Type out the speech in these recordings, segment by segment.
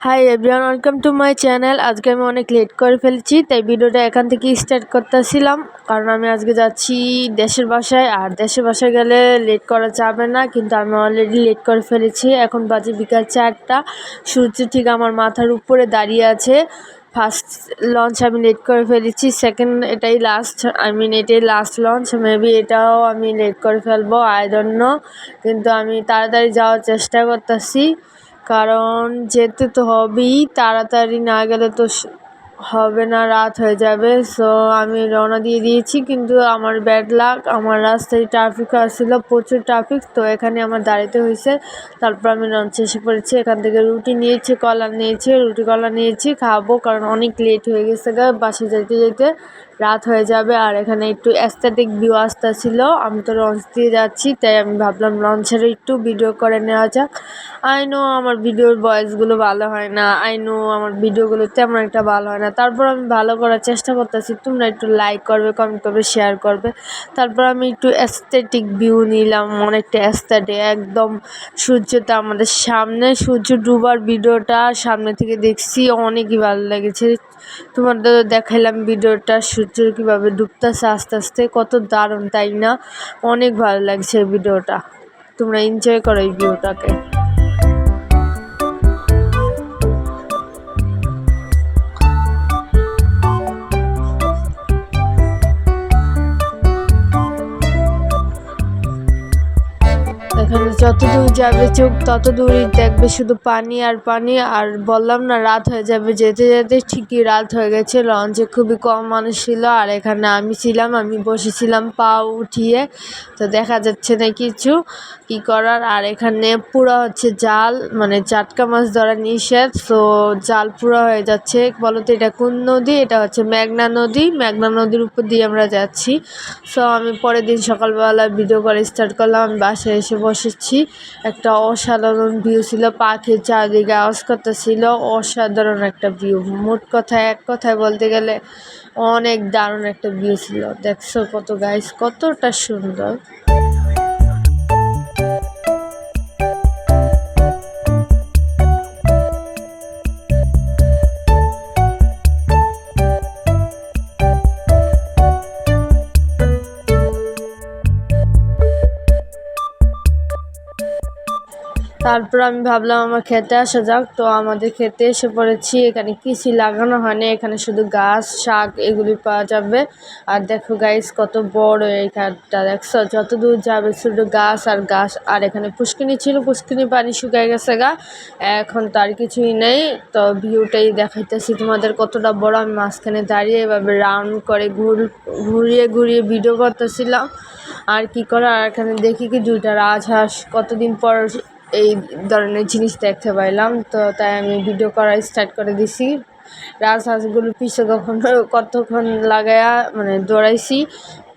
Hi everyone welcome to my channel আজকে আমি অনেক লেট করে ফেলেছি, তাই ভিডিওটা এখান থেকে স্টার্ট করতেছিলাম। কারণ আমি আজকে যাচ্ছি দেশের বাসায়, আর দেশের বাসায় গেলে লেট করা যাবে না, কিন্তু আমি অলরেডি লেট করে ফেলেছি। এখন বাজে বিকাল চারটা, সূর্য ঠিক আমার মাথার উপরে দাঁড়িয়ে আছে। ফার্স্ট লঞ্চ আমি লেট করে ফেলেছি সেকেন্ড এটাই লাস্ট আই মিন এটাই লাস্ট লঞ্চ মেবি এটাও আমি লেট করে ফেলব আই কিন্তু আমি তাড়াতাড়ি যাওয়ার চেষ্টা করতেছি। কারণ যেতে তো হবেই, তাড়াতাড়ি না গেলে তো হবে না, রাত হয়ে যাবে। সো আমি রওনা দিয়ে দিয়েছি, কিন্তু আমার ব্যাড লাক আমার রাস্তায় ট্রাফিক আসছিল, প্রচুর ট্রাফিক তো এখানে আমার দাঁড়াতে হয়েছে। তারপর আমি লঞ্চে এসে পড়েছি, এখান থেকে রুটি নিয়েছি, কলা নিয়েছি, রুটি কলা নিয়েছি, খাব, কারণ অনেক লেট হয়ে গেছে গা বাসে যেতে যেতে রাত হয়ে যাবে আর এখানে একটু অ্যাস্থেটিক ভিউ আসতেছিল। আমি তো লঞ্চ দিয়ে যাচ্ছি, তাই আমি ভাবলাম লঞ্চের একটু ভিডিও করে নেওয়া যাক। আই নো আমার ভিডিওর ভয়েসগুলো ভালো হয় না। আই নো আমার ভিডিওগুলো তেমন একটা ভালো হয় না। তারপর আমি ভালো করার চেষ্টা করতেছি। তোমরা একটু লাইক করবে কমেন্ট করবে শেয়ার করবে। তারপর আমি একটু অ্যাস্থেটিক ভিউ নিলাম। অনেকটা অ্যাস্থেটিক একদম সূর্যটা আমাদের সামনে, সূর্য ডুবার ভিডিওটা সামনে থেকে দেখছি। অনেকই ভালো লেগেছে। তোমাদের দেখাইলাম ভিডিওটা সূর্য কীভাবে ডুবতেছে আস্তে আস্তে, কত দারুণ, তাই না? অনেক ভালো লাগছে এই ভিডিওটা। তোমরা এনজয় করো এই ভিডিওটাকে। যত দূর যাবে চোখ তত দূরই দেখবে শুধু পানি আর পানি। আর বললাম না, রাত হয়ে যাবে। যেতে যেতে ঠিকই রাত হয়ে গেছে। লঞ্চে খুবই কম মানুষ ছিল। আর এখানে আমি ছিলাম, আমি বসেছিলাম পা উঠিয়ে। তো দেখা যাচ্ছে না কিছু কি করার। আর এখানে পুরো হচ্ছে জাল মানে চাটকা মাছ ধরা নিষেধ। তো জাল পুরো হয়ে যাচ্ছে। বলো তো, এটা কোন নদী? এটা হচ্ছে মেঘনা নদী। মেঘনা নদীর উপর দিয়ে আমরা যাচ্ছি। সো আমি পরের দিন সকালবেলা ভিডিও করে স্টার্ট করলাম। আমি বাসায় এসে বসেছি। একটা অসাধারণ ভিউ ছিল, পাখির চারিদিকে আওয়াজ করতেছিল অসাধারণ একটা ভিউ মোট কথা, এক কথায় বলতে গেলে অনেক দারুণ একটা ভিউ ছিল। দেখছ কত গাইস কতটা সুন্দর। তারপর আমি ভাবলাম, আমার খেতে আসা যাক। তো আমাদের খেতে এসে পড়েছি। এখানে কিছুই লাগানো হয়নি। এখানে শুধু গাছ, শাক এগুলি পাওয়া যাবে। আর দেখো গাইস কত বড় এই খাটটা। দেখছ? যত দূর যাবে শুধু গাছ আর গাছ। আর এখানে পুষ্কিনি ছিল, পুষ্কিনি পানি শুকিয়ে গেছে গা। এখন তার কিছুই নেই। তো ভিউটাই দেখাইতেছি তোমাদের কতটা বড়। আমি মাঝখানে দাঁড়িয়ে এভাবে রাউন্ড করে ঘুর, ঘুরিয়ে ঘুরিয়ে ভিডিও করতেছিলাম। আর কি করে আর এখানে দেখি কি দুইটা রাজহাঁস কতদিন পর এই ধরনের জিনিস দেখতে পাইলাম। তো তাই আমি ভিডিও করা স্টার্ট করে দিছি। রাজহাঁসগুলো পিছে কখন কতক্ষণ লাগায়া মানে দৌড়াইছি।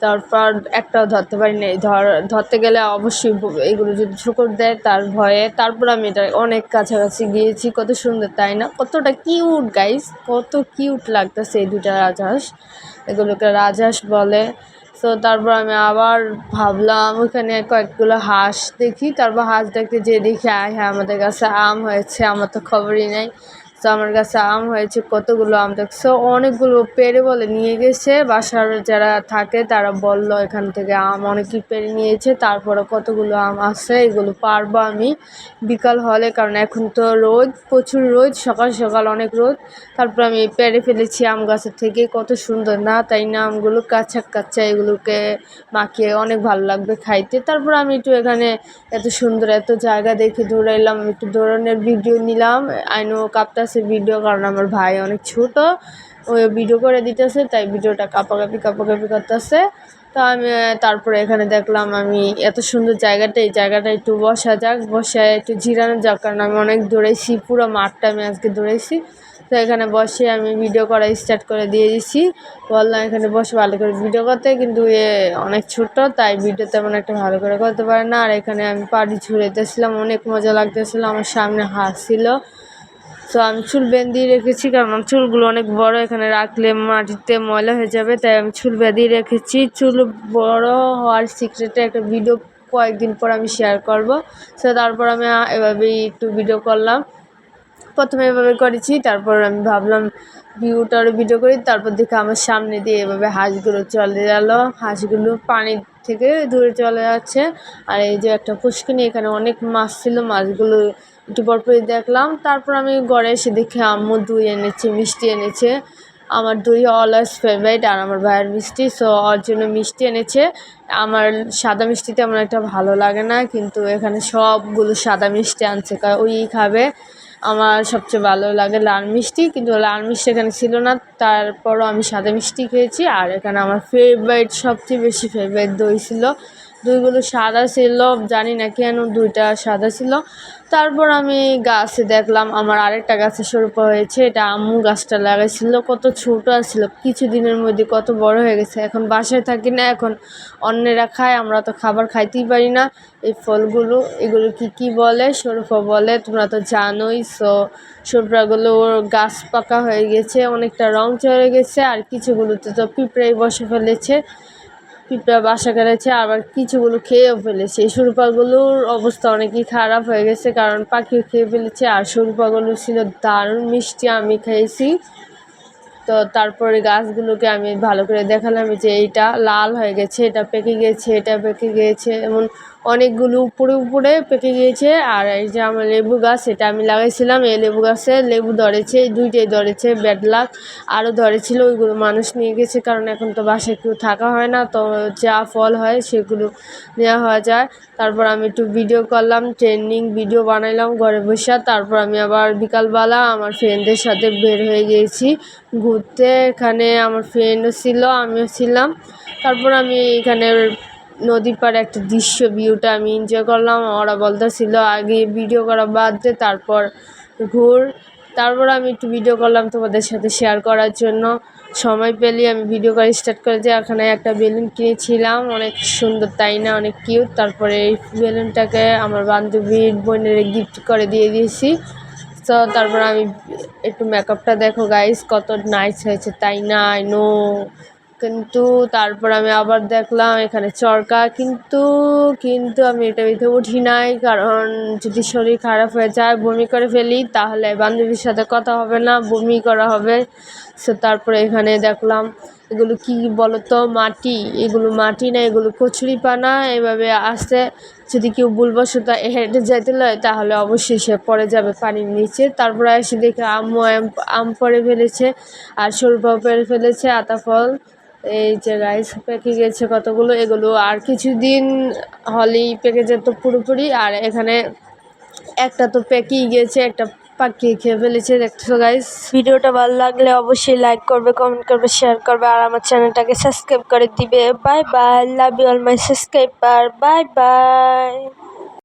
তারপর একটাও ধরতে পারি নাই ধর, ধরতে গেলে অবশ্যই এগুলো যদি ঠোকর দেয় তার ভয়ে, তারপর আমি এটা অনেক কাছাকাছি গিয়েছি, কত সুন্দর, তাই না? কতটা কিউট গাইস কত কিউট লাগতেছে এই দুটা রাজহাঁস। এগুলোকে রাজহাঁস বলে। তো তারপর আমি আবার ভাবলাম, ওখানে কয়েকগুলো হাঁস দেখি। তারপর হাঁস দেখতে যেয়ে দেখি, আয় হ্যাঁ আমাদের কাছে আম হয়েছে, আমার তো খবরই নেই। তো আমার কাছে আম হয়েছে কতগুলো আম দেখছ অনেকগুলো পেরে বলে নিয়ে গেছে। বাসার যারা থাকে তারা বলল এখান থেকে আম অনেকই পেরে নিয়েছে, তারপরে কতগুলো আম আছে এগুলো পারব আমি বিকাল হলে, কারণ এখন তো রোদ, প্রচুর রোদ, সকাল সকাল অনেক রোদ। তারপর আমি পেরে ফেলেছি আম গাছের থেকে, কত সুন্দর না, তাই না, আমগুলো কাঁচা কাঁচা এগুলোকে মাখিয়ে অনেক ভালো লাগবে খাইতে। তারপর আমি একটু এখানে এত সুন্দর এত জায়গা দেখে দৌড়াইলাম একটু দৌড়ানোর ভিডিও নিলাম, আইনো কাঁপতাছে ভিডিও কারণ আমার ভাই অনেক ছোট। ওই ভিডিও করে দিতেছে, তাই ভিডিওটা কাপাকাপি কাপাকাপি করতেছে। তো আমি তারপরে এখানে দেখলাম আমি এত সুন্দর জায়গাটা, এই জায়গাটা একটু বসা যাক, বসে একটু জিরানো যাক, কারণ আমি অনেক দৌড়েছি পুরো মাঠটা আমি আজকে দৌড়েছি তো এখানে বসে আমি ভিডিও করা স্টার্ট করে দিয়ে দিছি। বললাম এখানে বসে ভালো করে ভিডিও করতে, কিন্তু এ অনেক ছোট, তাই ভিডিও তেমন একটা ভালো করে করতে পারে না। আর এখানে আমি পাড়ি ছুঁড়েতেছিলাম অনেক মজা লাগতেছিলো, আমার সামনে হাঁস তো আমি চুল বেঁধিয়ে রেখেছি, কারণ চুলগুলো অনেক বড়, এখানে রাখলে মাটিতে ময়লা হয়ে যাবে, তাই আমি চুল বেঁধিয়ে রেখেছি। চুল বড় হওয়ার সিক্রেটে একটা ভিডিও কয়েকদিন পর আমি শেয়ার করব। তো তারপর আমি এভাবেই একটু ভিডিও করলাম। প্রথমে এভাবে করেছি, তারপর আমি ভাবলাম ভিউটার ভিডিও করি, তারপর দেখে আমার সামনে দিয়ে এভাবে হাঁসগুলো চলে গেল। হাঁসগুলো পানি থেকে দূরে চলে যাচ্ছে। আর এই যে একটা পুষ্কিনি এখানে অনেক মাছ ছিল, মাছগুলো একটু পরপরই দেখলাম। তারপর আমি ঘরে এসে দেখে আম্মু দই এনেছে, মিষ্টি এনেছে। আমার দই অলওয়েজ ফেভারিট আর আমার ভাইয়ের মিষ্টি সো ওর জন্য মিষ্টি এনেছে। আমার সাদা মিষ্টি তেমন একটা ভালো লাগে না, কিন্তু এখানে সবগুলো সাদা মিষ্টি আনছে ওই খাবে। আমার সবচেয়ে ভালো লাগে লাল মিষ্টি, কিন্তু লাল মিষ্টি এখানে ছিল না। তারপরও আমি সাদা মিষ্টি খেয়েছি, আর এখানে আমার ফেভারিট সবচেয়ে বেশি ফেভারিট দই ছিল। দইগুলো সাদা ছিল, জানি না কেন দুইটা সাদা ছিল। তারপর আমি গাছে দেখলাম আমার আরেকটা গাছে স্বরূপ হয়েছে, এটা আম্মু গাছটা লাগাইছিল। কত ছোট আছিল, কিছুদিনের মধ্যে কত বড় হয়ে গেছে। এখন বাসায় থাকি না, এখন অন্যেরা খায়, আমরা তো খাবার খাইতেই পারি না। এই ফলগুলো, এগুলো কি কি বলে? সরুফা বলে, তোমরা তো জানোই সো সরুফাগুলো ওর গাছ পাকা হয়ে গেছে, অনেকটা রং চড়ে গেছে, আর কিছুগুলোতে তো পিঁপড়াই বসে ফেলেছে। পিঁপড়া বাসা কেড়েছে আবার কিছুগুলো খেয়েও ফেলেছে। সরু সুরপাগুলোর অবস্থা অনেকই খারাপ হয়ে গেছে, কারণ পাখিও খেয়ে ফেলেছে। আর সুরপাগুলো ছিল দারুণ মিষ্টি, আমি খেয়েছি। তো তারপরে গাছগুলোকে আমি ভালো করে দেখালাম যে এইটা লাল হয়ে গেছে, এটা পেকে গেছে, এটা পেকে গিয়েছে এমন অনেকগুলো উপরে উপরে পেকে গিয়েছে। আর এই যে আমার লেবু গাছ, এটা আমি লাগাইছিলাম, এই লেবু গাছে লেবু ধরেছে দুইটাই ধরেছে, ব্যাড লাক। আরও ধরেছিল, ওইগুলো মানুষ নিয়ে গেছে, কারণ এখন তো বাসায় কেউ থাকা হয় না, তো যা ফল হয় সেগুলো নেওয়া হওয়া যায়। তারপর আমি একটু ভিডিও করলাম ট্রেন্ডিং ভিডিও বানাইলাম ঘরে বসে। তারপর আমি আবার বিকালবেলা আমার ফ্রেন্ডদের সাথে বের হয়ে গিয়েছি ঘুরতে, এখানে আমার ফ্রেন্ডও ছিল, আমিও ছিলাম। তারপর আমি এখানে নদীর পাড়ে একটা দৃশ্য ভিউটা আমি এনজয় করলাম। ওরা বলতেছিল, আগে ভিডিও করা বাদ দে, তারপর ঘুর। তারপর আমি একটু ভিডিও করলাম তোমাদের সাথে শেয়ার করার জন্য। সময় পেলেই আমি ভিডিও করা স্টার্ট করেছি এখানে একটা বেলুন কিনেছিলাম। অনেক সুন্দর, তাই না? অনেক কিউট তারপরে এই বেলুনটাকে আমার বান্ধবীর বোনের গিফট করে দিয়ে দিয়েছি। তো তারপর আমি একটু মেকআপটা দেখো গাইস কত নাইস হয়েছে, তাই না? আই নো কিন্তু তারপর আমি আবার দেখলাম এখানে চরকা, কিন্তু কিন্তু আমি এটা ভিতরে উঠি নাই, কারণ যদি শরীর খারাপ হয়ে যায়, বমি করে ফেলি, তাহলে বান্ধবীর সাথে কথা হবে না, বমি করা হবে। সো তারপরে এখানে দেখলাম, এগুলো কি বলতো, মাটি? এগুলো মাটি না, এগুলো কচুরি পানা এভাবে আসতে যদি কেউ ভুলবশত হেঁটে যাইতে লয়, তাহলে অবশ্যই সে পড়ে যাবে পানির নিচে। তারপরে এসে দেখে আম আম পড়ে ফেলেছে, আর সরুপাও পেরে ফেলেছে, আতা ফল, এই যে রাইস পেকে গেছে কতগুলো, এগুলো আর কিছুদিন হলেই পেকে যেত পুরোপুরি। আর এখানে একটা তো পেকেই গেছে, একটা পাকিয়ে খেয়ে ফেলেছে দেখছ গাইস ভিডিওটা ভালো লাগলে অবশ্যই লাইক করবে কমেন্ট করবে শেয়ার করবে, আর আমার চ্যানেলটাকে সাবস্ক্রাইব করে দিবে। Bye bye love you all my subscriber bye bye